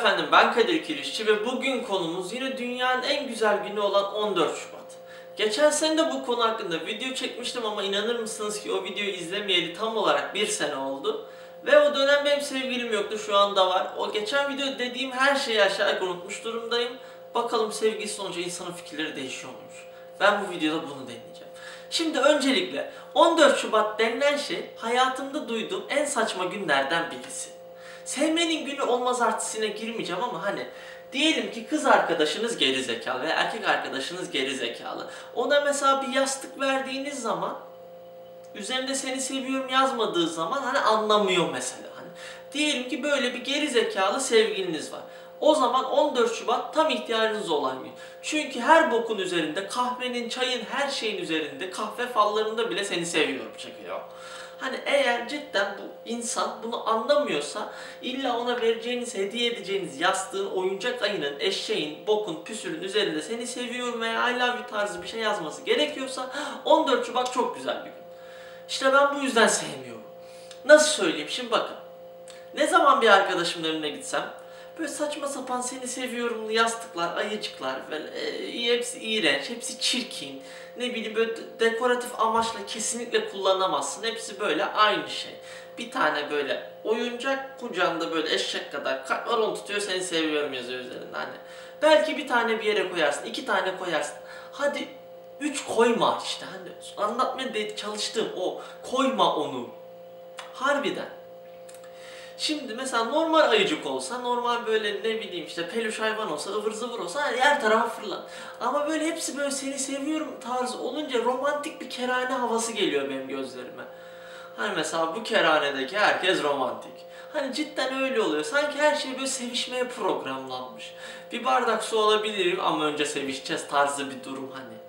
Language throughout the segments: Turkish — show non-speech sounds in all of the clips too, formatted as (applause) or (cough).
efendim ben Kadir Kirişçi ve bugün konumuz yine dünyanın en güzel günü olan 14 Şubat. Geçen sene de bu konu hakkında video çekmiştim ama inanır mısınız ki o videoyu izlemeyeli tam olarak bir sene oldu. Ve o dönem benim sevgilim yoktu şu anda var. O geçen video dediğim her şeyi aşağı yukarı unutmuş durumdayım. Bakalım sevgisi olunca insanın fikirleri değişiyor muymuş. Ben bu videoda bunu deneyeceğim. Şimdi öncelikle 14 Şubat denilen şey hayatımda duyduğum en saçma günlerden birisi. Sevmenin günü olmaz artisine girmeyeceğim ama hani diyelim ki kız arkadaşınız geri zekalı veya erkek arkadaşınız geri zekalı. Ona mesela bir yastık verdiğiniz zaman üzerinde seni seviyorum yazmadığı zaman hani anlamıyor mesela. Hani diyelim ki böyle bir geri zekalı sevgiliniz var. O zaman 14 Şubat tam ihtiyacınız olan gün. Çünkü her bokun üzerinde, kahvenin, çayın, her şeyin üzerinde, kahve fallarında bile seni seviyorum çekiyor. Hani eğer cidden bu insan bunu anlamıyorsa illa ona vereceğiniz, hediye edeceğiniz yastığın, oyuncak ayının, eşeğin, bokun, püsürün üzerinde seni seviyorum veya I love you tarzı bir şey yazması gerekiyorsa 14 Şubat çok güzel bir gün. İşte ben bu yüzden sevmiyorum. Nasıl söyleyeyim? Şimdi bakın. Ne zaman bir arkadaşımın evine gitsem böyle saçma sapan seni seviyorumlu yastıklar, ayıcıklar böyle e, hepsi iğrenç, hepsi çirkin. Ne bileyim böyle dekoratif amaçla kesinlikle kullanamazsın. Hepsi böyle aynı şey. Bir tane böyle oyuncak kucağında böyle eşek kadar kalp var onu tutuyor seni seviyorum yazıyor üzerinde hani. Belki bir tane bir yere koyarsın, iki tane koyarsın. Hadi üç koyma işte hani anlatmaya çalıştığım o koyma onu. Harbiden. Şimdi mesela normal ayıcık olsa, normal böyle ne bileyim işte peluş hayvan olsa, ıvır zıvır olsa her tarafa fırlan. Ama böyle hepsi böyle seni seviyorum tarzı olunca romantik bir kerane havası geliyor benim gözlerime. Hani mesela bu kerhanedeki herkes romantik. Hani cidden öyle oluyor. Sanki her şey böyle sevişmeye programlanmış. Bir bardak su alabilirim ama önce sevişeceğiz tarzı bir durum hani.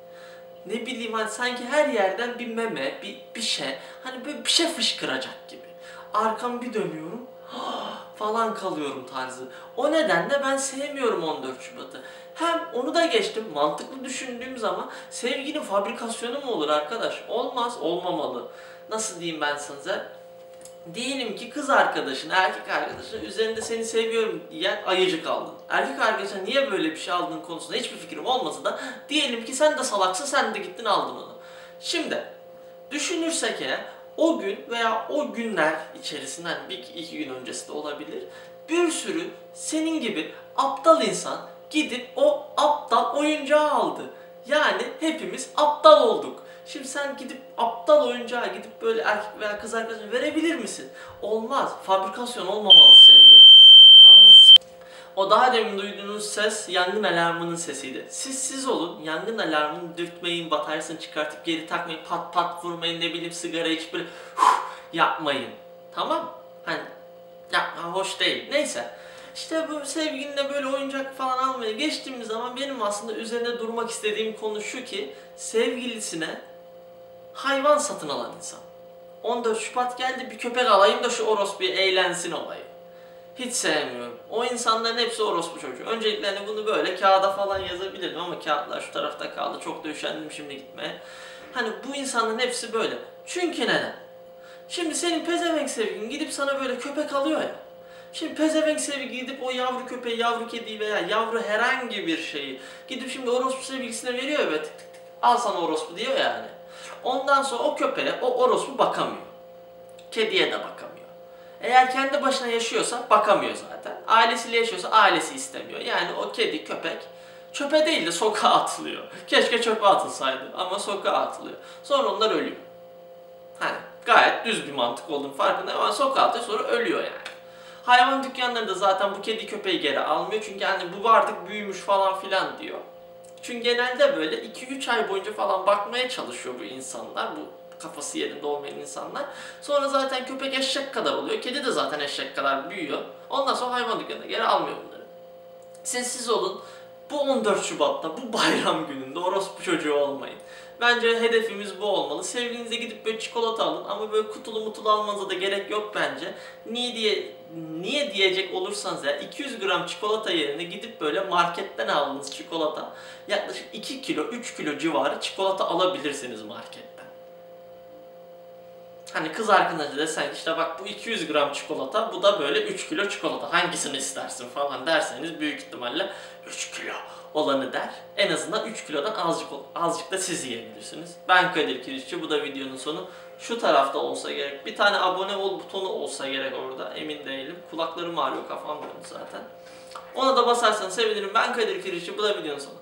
Ne bileyim hani sanki her yerden bir meme, bir, bir şey. Hani böyle bir şey fışkıracak gibi. Arkam bir dönüyorum falan kalıyorum tarzı. O nedenle ben sevmiyorum 14 Şubat'ı. Hem onu da geçtim mantıklı düşündüğüm zaman sevginin fabrikasyonu mu olur arkadaş? Olmaz, olmamalı. Nasıl diyeyim ben size? Diyelim ki kız arkadaşın, erkek arkadaşın üzerinde seni seviyorum diyen ayıcık aldın. Erkek arkadaşına niye böyle bir şey aldığın konusunda hiçbir fikrim olmasa da diyelim ki sen de salaksın sen de gittin aldın onu. Şimdi düşünürsek eğer o gün veya o günler içerisinde hani bir iki gün öncesi de olabilir. Bir sürü senin gibi aptal insan gidip o aptal oyuncağı aldı. Yani hepimiz aptal olduk. Şimdi sen gidip aptal oyuncağa gidip böyle erkek veya kız arkadaşına verebilir misin? Olmaz. Fabrikasyon olmamalı sevgi. O daha demin duyduğunuz ses yangın alarmının sesiydi. Siz siz olun, yangın alarmını dürtmeyin, bataryasını çıkartıp geri takmayın, pat pat vurmayın, ne bileyim sigara içip böyle huh, yapmayın. Tamam Hani yapma hoş değil. Neyse. İşte bu sevgilinle böyle oyuncak falan almaya geçtiğimiz zaman benim aslında üzerinde durmak istediğim konu şu ki sevgilisine hayvan satın alan insan. 14 Şubat geldi bir köpek alayım da şu orospu eğlensin olayı. Hiç sevmiyorum. O insanların hepsi orospu çocuğu. Öncelikle hani bunu böyle kağıda falan yazabilirdim ama kağıtlar şu tarafta kaldı. Çok da üşendim şimdi gitmeye. Hani bu insanların hepsi böyle. Çünkü neden? Şimdi senin pezevenk sevgin gidip sana böyle köpek alıyor ya. Şimdi pezevenk sevgi gidip o yavru köpeği, yavru kediyi veya yavru herhangi bir şeyi gidip şimdi orospu sevgilisine veriyor ya tık tık tık. Al sana orospu diyor yani. Ondan sonra o köpeğe o orospu bakamıyor. Kediye de bakamıyor. Eğer kendi başına yaşıyorsa bakamıyor zaten. Ailesiyle yaşıyorsa ailesi istemiyor. Yani o kedi, köpek çöpe değil de sokağa atılıyor. Keşke çöpe atılsaydı ama sokağa atılıyor. Sonra onlar ölüyor. Hani gayet düz bir mantık olduğunu farkında ama sokağa atıyor sonra ölüyor yani. Hayvan dükkanları da zaten bu kedi köpeği geri almıyor çünkü hani bu artık büyümüş falan filan diyor. Çünkü genelde böyle 2-3 ay boyunca falan bakmaya çalışıyor bu insanlar. Bu kafası yerinde olmayan insanlar. Sonra zaten köpek eşek kadar oluyor. Kedi de zaten eşek kadar büyüyor. Ondan sonra hayvan dükkanına geri almıyor bunları. Sessiz olun. Bu 14 Şubat'ta, bu (laughs) bayram gününde orospu çocuğu olmayın. Bence hedefimiz bu olmalı. Sevgilinize gidip böyle çikolata alın ama böyle kutulu mutulu almanıza da gerek yok bence. Niye diye niye diyecek olursanız ya 200 gram çikolata yerine gidip böyle marketten aldığınız çikolata yaklaşık 2 kilo 3 kilo civarı çikolata alabilirsiniz marketten. Hani kız arkadaşına desen işte bak bu 200 gram çikolata, bu da böyle 3 kilo çikolata. Hangisini istersin falan derseniz büyük ihtimalle 3 kilo olanı der. En azından 3 kilodan azıcık azıcık da siz yiyebilirsiniz. Ben Kadir Kirişçi. Bu da videonun sonu. Şu tarafta olsa gerek. Bir tane abone ol butonu olsa gerek orada. Emin değilim. Kulaklarım ağrıyor, kafam dönüyor zaten. Ona da basarsanız sevinirim. Ben Kadir Kirişçi. Bu da videonun sonu.